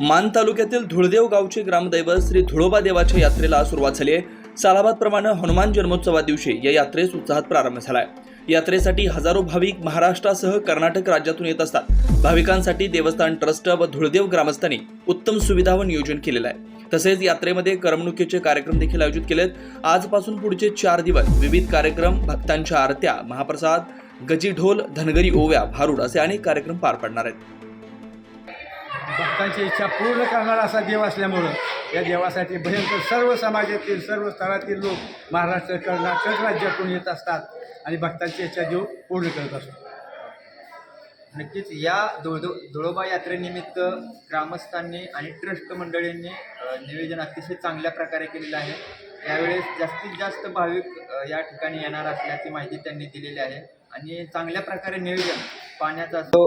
मान तालुक्यातील धुळदेव गावचे ग्रामदैवत श्री धुळोबा देवाच्या यात्रेला सुरुवात झाली आहे. सालाबादप्रमाणे हनुमान जन्मोत्सवा दिवशी या यात्रेस उत्साहात प्रारंभ झालाय यात्रेसाठी हजारो भाविक महाराष्ट्रासह कर्नाटक राज्यातून येत असतात. भाविकांसाठी देवस्थान ट्रस्ट व धुळदेव ग्रामस्थांनी उत्तम सुविधा व नियोजन केलेलं आहे. तसेच यात्रेमध्ये करमणुकीचे कार्यक्रम देखील आयोजित केलेत. आजपासून पुढचे चार दिवस विविध कार्यक्रम भक्तांच्या आरत्या महाप्रसाद गजी ढोल धनगरी ओव्या भारूड असे अनेक कार्यक्रम पार पडणार आहेत. भक्तांची इच्छा पूर्ण करणारा असा देव असल्यामुळं या देवासाठी भयंकर सर्व समाजातील सर्व स्तरातील लोक महाराष्ट्र कर्नाटक राज्यातून येत असतात आणि भक्तांची इच्छा देव पूर्ण करत असतो. नक्कीच या धुळदो धुळोबा यात्रेनिमित्त ग्रामस्थांनी आणि ट्रस्ट मंडळींनी नियोजन अतिशय चांगल्या प्रकारे केलेलं आहे. यावेळेस जास्तीत जास्त भाविक या ठिकाणी येणार असल्याची माहिती त्यांनी दिलेली आहे. आणि चांगल्या प्रकारे नियोजन पाण्याचा असो